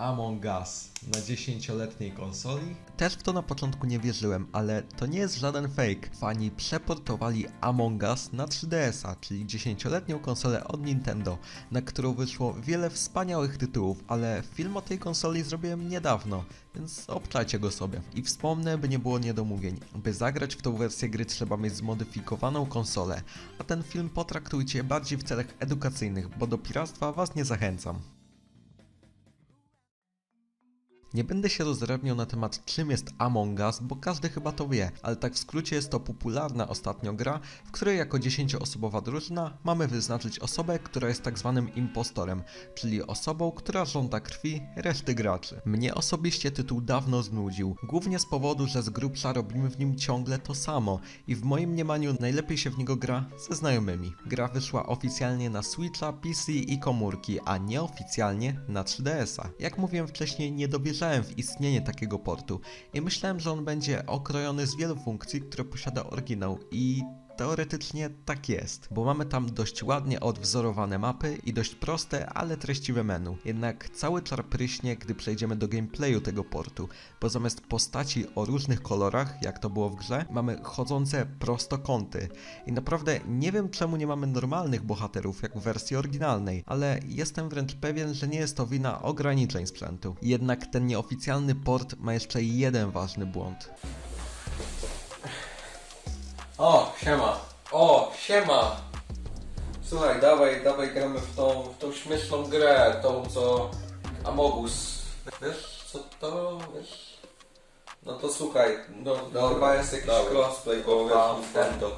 Among Us na 10-letniej konsoli? Też w to na początku nie wierzyłem, ale to nie jest żaden fake. Fani przeportowali Among Us na 3DS-a, czyli 10-letnią konsolę od Nintendo, na którą wyszło wiele wspaniałych tytułów, ale film o tej konsoli zrobiłem niedawno, więc obczajcie go sobie. I wspomnę, by nie było niedomówień. By zagrać w tą wersję gry trzeba mieć zmodyfikowaną konsolę, a ten film potraktujcie bardziej w celach edukacyjnych, bo do piractwa was nie zachęcam. Nie będę się rozdrabniał na temat czym jest Among Us, bo każdy chyba to wie, ale tak w skrócie jest to popularna ostatnio gra, w której jako 10-osobowa drużyna mamy wyznaczyć osobę, która jest tak zwanym impostorem, czyli osobą, która żąda krwi reszty graczy. Mnie osobiście tytuł dawno znudził, głównie z powodu, że z grubsza robimy w nim ciągle to samo i w moim mniemaniu najlepiej się w niego gra ze znajomymi. Gra wyszła oficjalnie na Switcha, PC i komórki, a nieoficjalnie na 3DS-a. Jak mówiłem wcześniej, nie dowierzałem w istnienie takiego portu i myślałem, że on będzie okrojony z wielu funkcji, które posiada oryginał i teoretycznie tak jest, bo mamy tam dość ładnie odwzorowane mapy i dość proste, ale treściwe menu. Jednak cały czar pryśnie, gdy przejdziemy do gameplayu tego portu, bo zamiast postaci o różnych kolorach, jak to było w grze, mamy chodzące prostokąty. I naprawdę nie wiem czemu nie mamy normalnych bohaterów, jak w wersji oryginalnej, ale jestem wręcz pewien, że nie jest to wina ograniczeń sprzętu. Jednak ten nieoficjalny port ma jeszcze jeden ważny błąd. O, siema. O, siema. Słuchaj, dawaj, dawaj gramy w tą, w tą śmieszną grę, tą co Amogus. Wiesz co to, wiesz? No to słuchaj, no Dobra, chyba jest jakiś dobra. crossplay, bo Dobra, wiesz, ten to.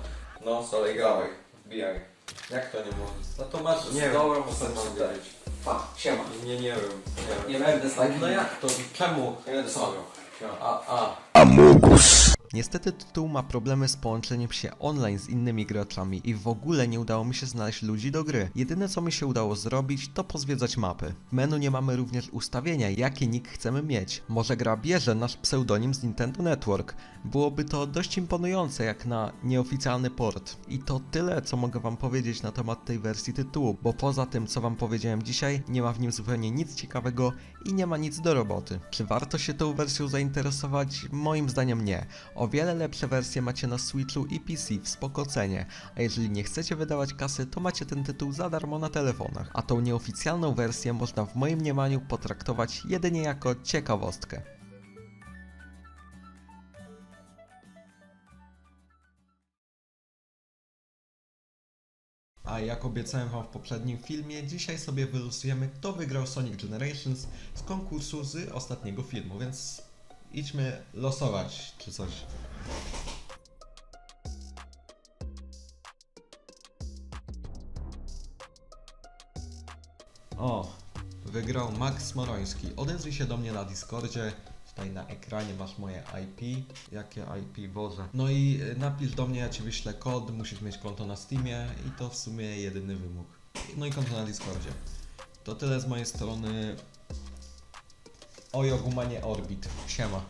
No, dalej gramy. Wbijaj. Jak to nie może? No to masz Nie z wiem, dobrą co mam dać. Pa, siema. Nie, nie wiem. Nie, Nie wiem. będę z takim... No jak to? Czemu? Nie będę Co? Siema. A, a. Niestety tytuł ma problemy z połączeniem się online z innymi graczami i w ogóle nie udało mi się znaleźć ludzi do gry. Jedyne co mi się udało zrobić to pozwiedzać mapy. W menu nie mamy również ustawienia jakie nick chcemy mieć. Może gra bierze nasz pseudonim z Nintendo Network. Byłoby to dość imponujące jak na nieoficjalny port. I to tyle co mogę wam powiedzieć na temat tej wersji tytułu, bo poza tym co wam powiedziałem dzisiaj nie ma w nim zupełnie nic ciekawego i nie ma nic do roboty. Czy warto się tą wersją zainteresować? Moim zdaniem nie. O wiele lepsze wersje macie na Switchu i PC w spoko cenie, a jeżeli nie chcecie wydawać kasy, to macie ten tytuł za darmo na telefonach. A tą nieoficjalną wersję można w moim mniemaniu potraktować jedynie jako ciekawostkę. A jak obiecałem wam w poprzednim filmie, dzisiaj sobie wylosujemy kto wygrał Sonic Generations z konkursu z ostatniego filmu, więc idźmy losować czy coś. O, wygrał Max Moroński. Odezwij się do mnie na Discordzie. Tutaj na ekranie masz moje IP. Jakie IP, Boże. No i y, napisz do mnie, ja ci wyślę kod. Musisz mieć konto na Steamie i to w sumie jedyny wymóg. No i konto na Discordzie. To tyle z mojej strony. Ojo Gumanie Orbit. Siema.